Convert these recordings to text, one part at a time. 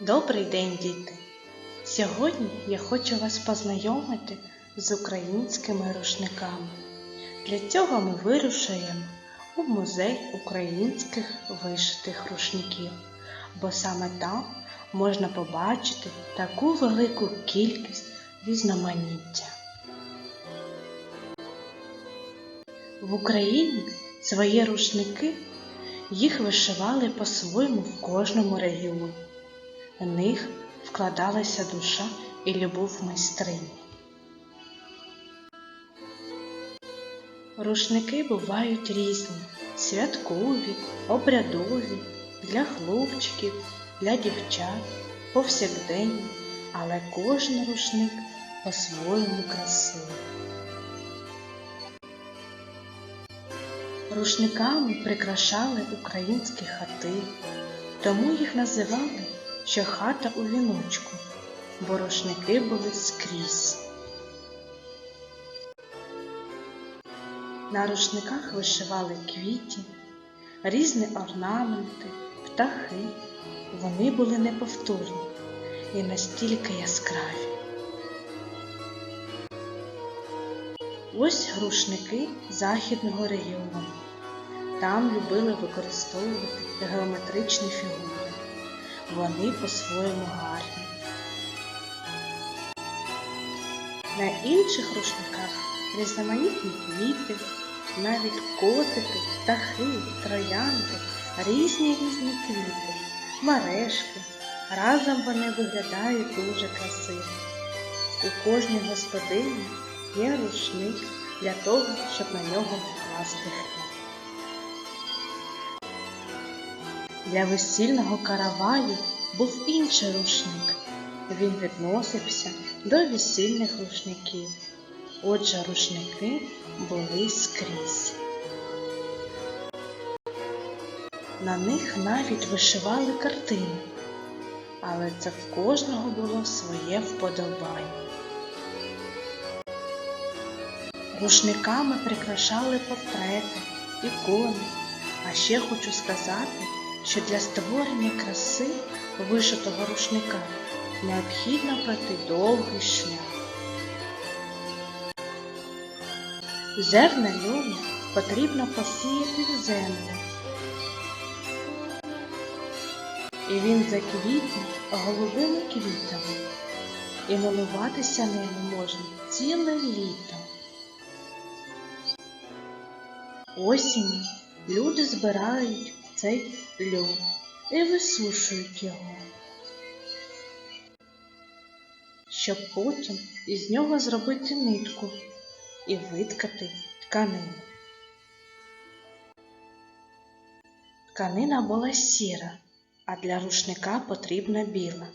Добрий день, діти! Сьогодні я хочу вас познайомити з українськими рушниками. Для цього ми вирушаємо у музей українських вишитих рушників, бо саме там можна побачити таку велику кількість різноманіття. В Україні свої рушники їх вишивали по-своєму в кожному регіоні. В них вкладалася душа і любов майстрині. Рушники бувають різні: святкові, обрядові, для хлопчиків, для дівчат, повсякденні, але кожен рушник по-своєму красивий. Рушниками прикрашали українські хати, тому їх називали що хата у віночку, бо рушники були скрізь. На рушниках вишивали квіті, різні орнаменти, птахи. Вони були неповторні і настільки яскраві. Ось рушники західного регіону. Там любили використовувати геометричні фігури. Вони по-своєму гарні. На інших рушниках різноманітні квіти, навіть котики, птахи, троянди, різні різні квіти, мережки. Разом вони виглядають дуже красиво. У кожній господині є рушник для того, щоб на нього класти Для весільного караваю був інший рушник. Він відносився до весільних рушників. Отже, рушники були скрізь. На них навіть вишивали картини, але це в кожного було своє вподобання. Рушниками прикрашали портрети, ікони, а ще хочу сказати, що для створення краси вишитого рушника необхідно пройти довгий шлях. Зерна льону потрібно посіяти в землю. І він заквітне голубими квітами, і милуватися ними можна ціле літо. Осінню люди збирають цей льон і висушують його, щоб потім із нього зробити нитку і виткати тканину. Тканина була сіра, а для рушника потрібна біла,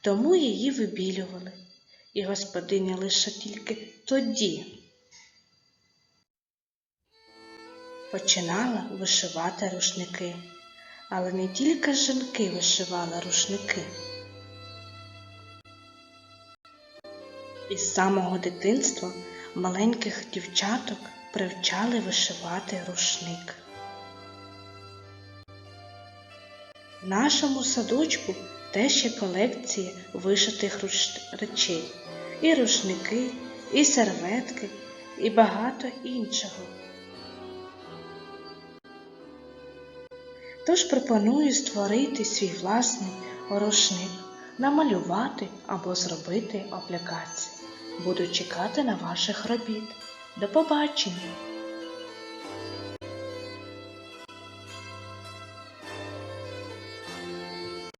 тому її вибілювали, і господиня лише тільки тоді починала вишивати рушники. Але не тільки жінки вишивали рушники. Із самого дитинства маленьких дівчаток привчали вишивати рушник. В нашому садочку теж є колекція вишитих речей, і рушники, і серветки, і багато іншого. Тож пропоную створити свій власний рушник, намалювати або зробити аплікації. Буду чекати на ваших робіт. До побачення!